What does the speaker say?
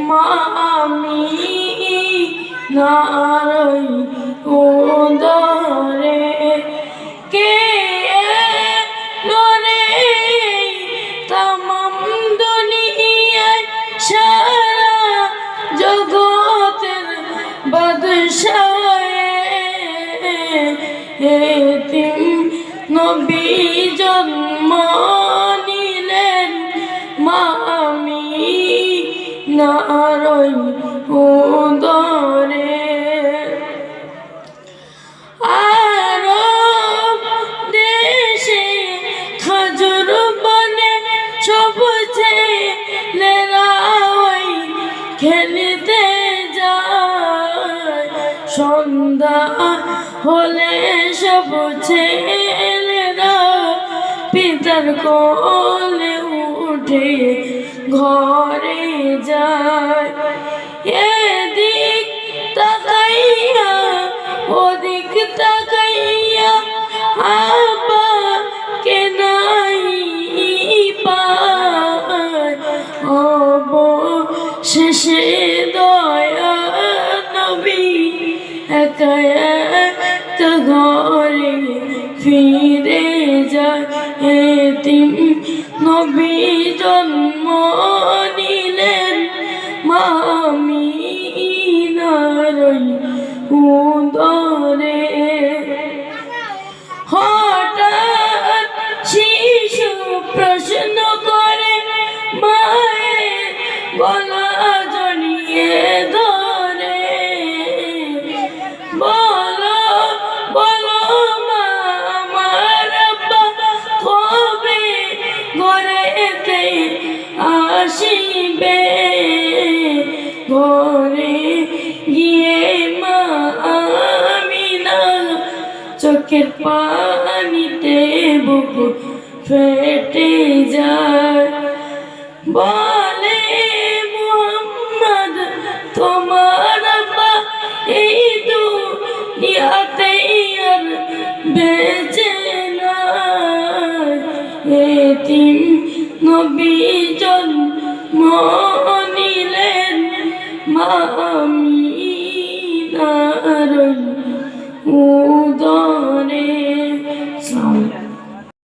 মামি নারই উদরে কে লোরে তামাম দুনিয়ায় সারা জগতের বাদশায়ে এতিম নবী জন্ম নারই উদরে আরব দেশে খাজুর বনে সব ছেলেরা খেলতে যায়। সন্ধ্যা হলে সব ছেলেরা পিতার কোলে উঠে ঘরে যায়। এদিক তাকাইয়া, ওদিক তাকাইয়া আবা কে নাই পায়। অবশেষে দয়া নবী একা একা ঘরে ফিরে এতিম নবী জন্ম নিলেন মামি নারই উদরে হঠাৎ শিশু প্রশ্ন করে মায়ের গলা জড়িয়ে ধরে। বলো আসিবে। ঘরে গিয়ে মা আমিনা চোখের পানিতে বুকু ফেটে যায়। বলে, মোহাম্মদ, তোমার আব্বা এই দুনিয়াতে আর বেঁচে নাই। এতিম নবী মনিলেন মামিনারণ ও